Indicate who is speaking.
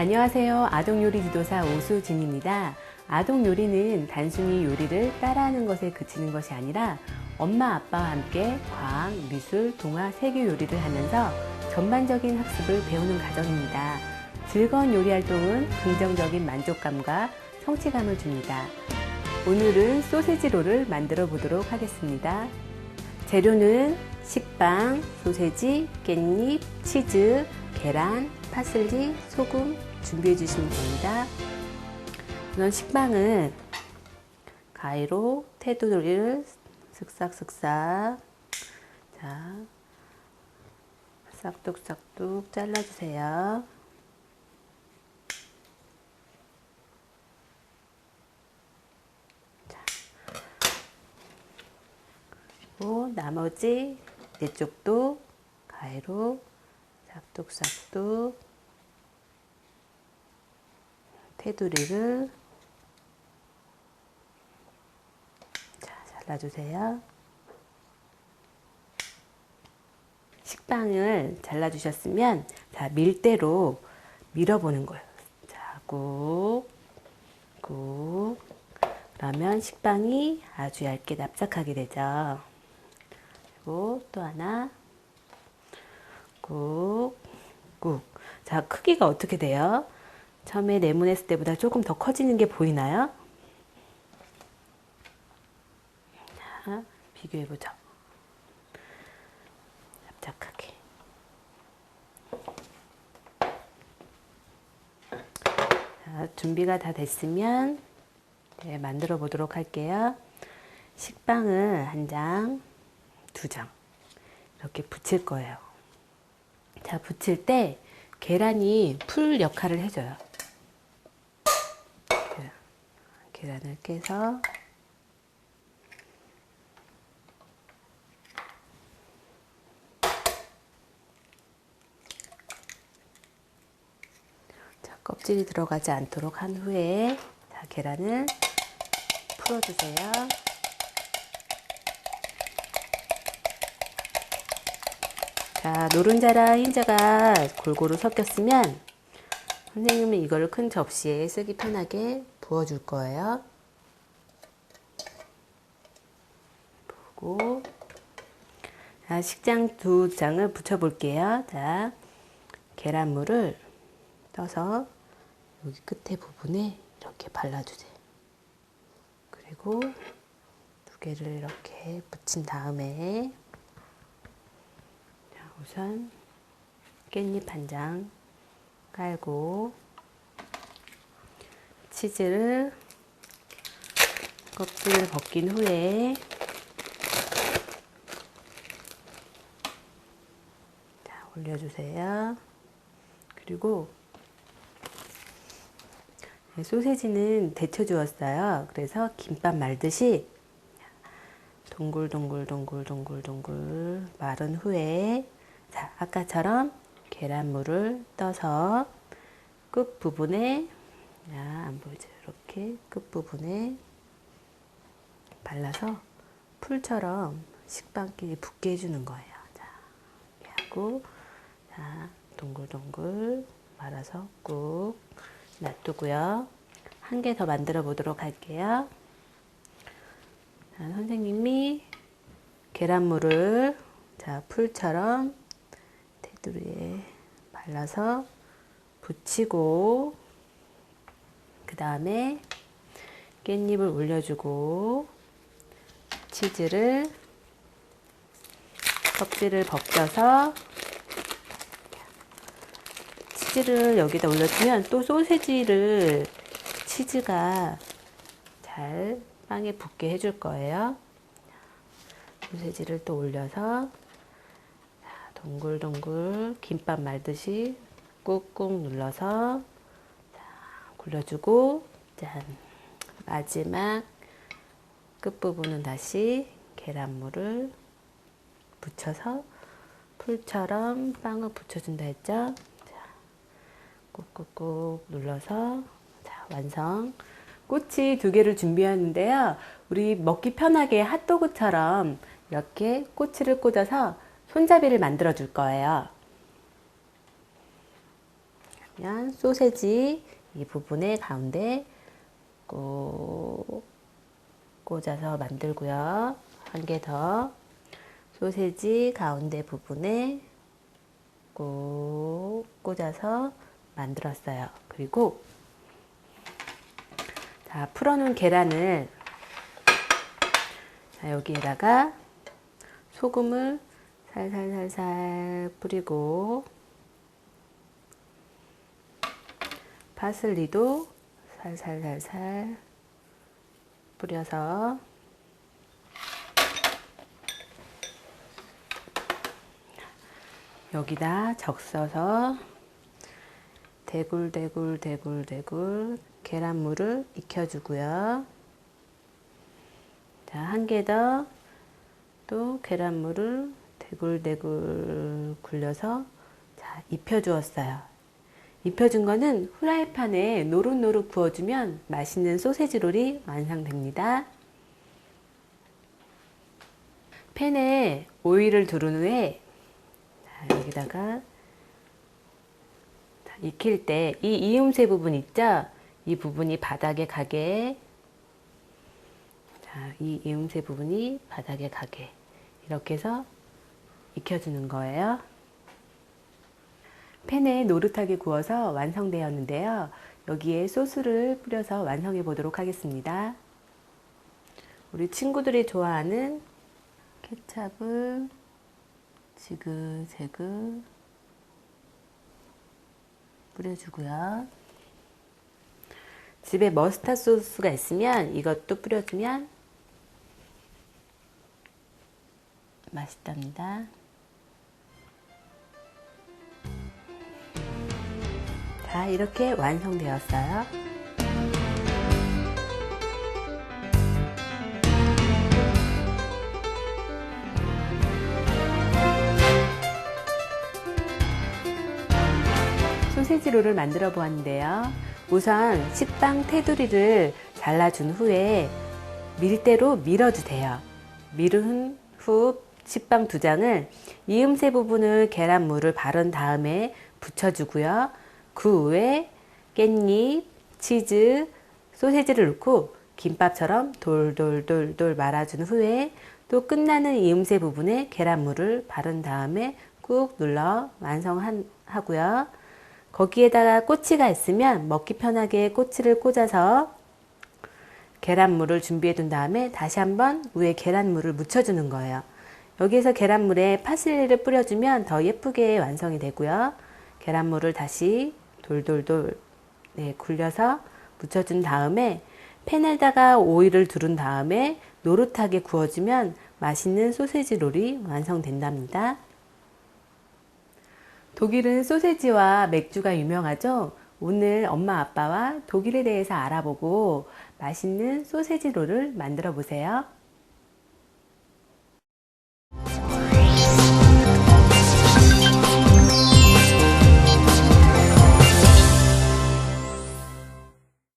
Speaker 1: 안녕하세요. 아동요리 지도사 오수진입니다. 아동 요리는 단순히 요리를 따라하는 것에 그치는 것이 아니라 엄마, 아빠와 함께 과학, 미술, 동화, 세계 요리를 하면서 전반적인 학습을 배우는 과정입니다. 즐거운 요리 활동은 긍정적인 만족감과 성취감을 줍니다. 오늘은 소세지로를 만들어 보도록 하겠습니다. 재료는 식빵, 소세지, 깻잎, 치즈, 계란, 파슬리, 소금 준비해 주시면 됩니다. 우선 식빵은 가위로 테두리를 쓱싹쓱싹 자 싹둑싹둑 잘라주세요. 그리고 나머지 네 쪽도 가위로 싹둑싹둑 테두리를 자, 잘라주세요. 식빵을 잘라주셨으면 자 밀대로 밀어보는 거예요. 자, 꾹, 꾹. 그러면 식빵이 아주 얇게 납작하게 되죠. 그리고 또 하나 꾹, 꾹. 자, 크기가 어떻게 돼요? 처음에 네모냈을 때보다 조금 더 커지는 게 보이나요? 자, 비교해보죠. 납작하게. 자, 준비가 다 됐으면 네, 만들어 보도록 할게요. 식빵을 한 장, 두 장. 이렇게 붙일 거예요. 자, 붙일 때 계란이 풀 역할을 해줘요. 계란을 깨서 자, 껍질이 들어가지 않도록 한 후에 자, 계란을 풀어주세요. 자, 노른자랑 흰자가 골고루 섞였으면 선생님은 이거를 큰 접시에 쓰기 편하게 부어줄 거예요. 부고 자, 식장 두 장을 붙여볼게요. 자, 계란물을 떠서 여기 끝에 부분에 이렇게 발라주세요. 그리고 두 개를 이렇게 붙인 다음에 자, 우선 깻잎 한 장 깔고 치즈를 껍질을 벗긴 후에 자, 올려주세요. 그리고 네, 소세지는 데쳐 주었어요. 그래서 김밥 말듯이 동글동글동글동글동글 마른 후에 자, 아까처럼 계란물을 떠서 끝 부분에 자, 안 보이죠? 이렇게 끝 부분에 발라서 풀처럼 식빵끼리 붙게 해주는 거예요. 자, 이렇게 하고 자, 동글동글 말아서 꾹 놔두고요. 한 개 더 만들어 보도록 할게요. 자, 선생님이 계란물을 자, 풀처럼 테두리에 발라서 붙이고 그 다음에 깻잎을 올려주고 치즈를 껍질을 벗겨서 치즈를 여기다 올려주면 또 소세지를 치즈가 잘 빵에 붙게 해줄 거예요. 소세지를 또 올려서 동글동글 김밥 말듯이 꾹꾹 눌러서 자, 굴려주고 짠 마지막 끝부분은 다시 계란물을 붙여서 풀처럼 빵을 붙여준다 했죠? 자, 꾹꾹꾹 눌러서 자, 완성. 꼬치 두 개를 준비하는데요. 우리 먹기 편하게 핫도그처럼 이렇게 꼬치를 꽂아서 손잡이를 만들어 줄 거예요. 그러면 소세지 이 부분에 가운데 꼭 꽂아서 만들고요. 한 개 더. 소세지 가운데 부분에 꼭 꽂아서 만들었어요. 그리고 자, 풀어놓은 계란을 자, 여기에다가 소금을 살살살살 뿌리고 파슬리도 살살살살 뿌려서 여기다 적셔서 대굴대굴 대굴대굴 계란물을 익혀주고요. 자, 한 개 더 또 계란물을 대굴대굴 굴려서 자, 입혀주었어요. 입혀준 거는 후라이팬에 노릇노릇 구워주면 맛있는 소세지 롤이 완성됩니다. 팬에 오일을 두른 후에 자, 여기다가 자, 익힐 때 이 이음새 부분 있죠? 이 부분이 바닥에 가게 자, 이 이음새 부분이 바닥에 가게 이렇게 해서 익혀주는 거예요. 팬에 노릇하게 구워서 완성되었는데요. 여기에 소스를 뿌려서 완성해 보도록 하겠습니다. 우리 친구들이 좋아하는 케찹을 지그재그 뿌려주고요. 집에 머스타드 소스가 있으면 이것도 뿌려주면 맛있답니다. 이렇게 완성되었어요. 소세지 롤을 만들어 보았는데요. 우선 식빵 테두리를 잘라준 후에 밀대로 밀어주세요. 밀은 후 식빵 두 장을 이음새 부분을 계란물을 바른 다음에 붙여주고요. 그 위에 깻잎, 치즈, 소세지를 넣고 김밥처럼 돌돌돌돌 말아준 후에 또 끝나는 이음새 부분에 계란물을 바른 다음에 꾹 눌러 완성하고요. 거기에다가 꼬치가 있으면 먹기 편하게 꼬치를 꽂아서 계란물을 준비해 둔 다음에 다시 한번 위에 계란물을 묻혀주는 거예요. 여기에서 계란물에 파슬리를 뿌려주면 더 예쁘게 완성이 되고요. 계란물을 다시 돌돌돌 네, 굴려서 묻혀준 다음에 팬에다가 오일을 두른 다음에 노릇하게 구워주면 맛있는 소세지 롤이 완성된답니다. 독일은 소세지와 맥주가 유명하죠. 오늘 엄마 아빠와 독일에 대해서 알아보고 맛있는 소세지 롤을 만들어 보세요.